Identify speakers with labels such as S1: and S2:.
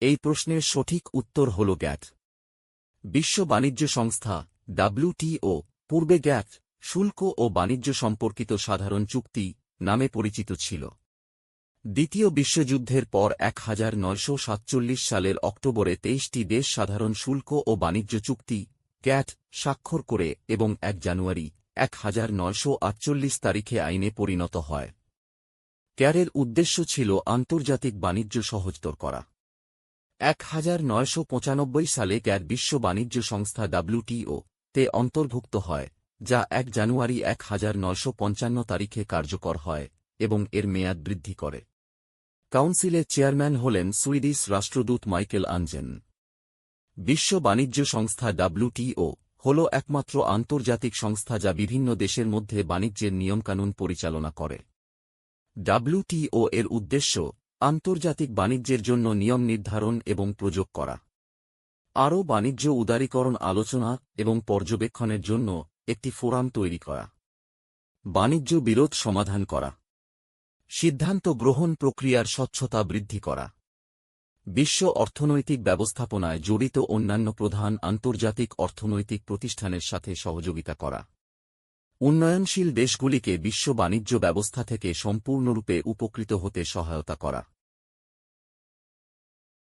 S1: এই প্রশ্নের সঠিক উত্তর হল গ্যাট। বিশ্ব বাণিজ্য সংস্থা ডাব্লিউটিও পূর্বে গ্যাট, শুল্ক ও বাণিজ্য সম্পর্কিত সাধারণ চুক্তি নামে পরিচিত ছিল। দ্বিতীয় বিশ্বযুদ্ধের পর এক হাজার নয়শো সাতচল্লিশ সালের অক্টোবরে তেইশটি দেশ সাধারণ শুল্ক ও বাণিজ্য চুক্তি ক্যাট স্বাক্ষর করে এবং এক জানুয়ারি, এক হাজার নয়শো আটচল্লিশ তারিখে আইনে পরিণত হয়। ক্যারের উদ্দেশ্য ছিল আন্তর্জাতিক বাণিজ্য সহজতর করা। এক হাজার নয়শো পঁচানব্বই সালে ক্যার বিশ্ব বাণিজ্য সংস্থা ডাব্লিউটিও তে অন্তর্ভুক্ত হয়, যা এক জানুয়ারি এক হাজার নয়শো পঞ্চান্ন তারিখে কার্যকর হয় এবং এর মেয়াদ বৃদ্ধি করে। কাউন্সিলের চেয়ারম্যান হলেন সুইডিশ রাষ্ট্রদূত মাইকেল আনজেন বিশ্ব বাণিজ্য সংস্থা ডাব্লিউটিও হল একমাত্র আন্তর্জাতিক সংস্থা যা বিভিন্ন দেশের মধ্যে বাণিজ্যের নিয়মকানুন পরিচালনা করে। ডাব্লিউটিও এর উদ্দেশ্য আন্তর্জাতিক বাণিজ্যের জন্য নিয়ম নির্ধারণ এবং প্রযোগ করা। আরও বাণিজ্য উদারীকরণ আলোচনা এবং পর্যবেক্ষণের জন্য একটি ফোরাম তৈরি করা। বাণিজ্য বিরোধ সমাধান করা। সিদ্ধান্ত গ্রহণ প্রক্রিয়ার স্বচ্ছতা বৃদ্ধি করা। বিশ্ব অর্থনৈতিক ব্যবস্থাপনায় জড়িত অন্যান্য প্রধান আন্তর্জাতিক অর্থনৈতিক প্রতিষ্ঠানের সাথে সহযোগিতা করা। উন্নয়নশীল দেশগুলিকে বিশ্ব বাণিজ্য ব্যবস্থা থেকে সম্পূর্ণরূপে উপকৃত হতে সহায়তা করা।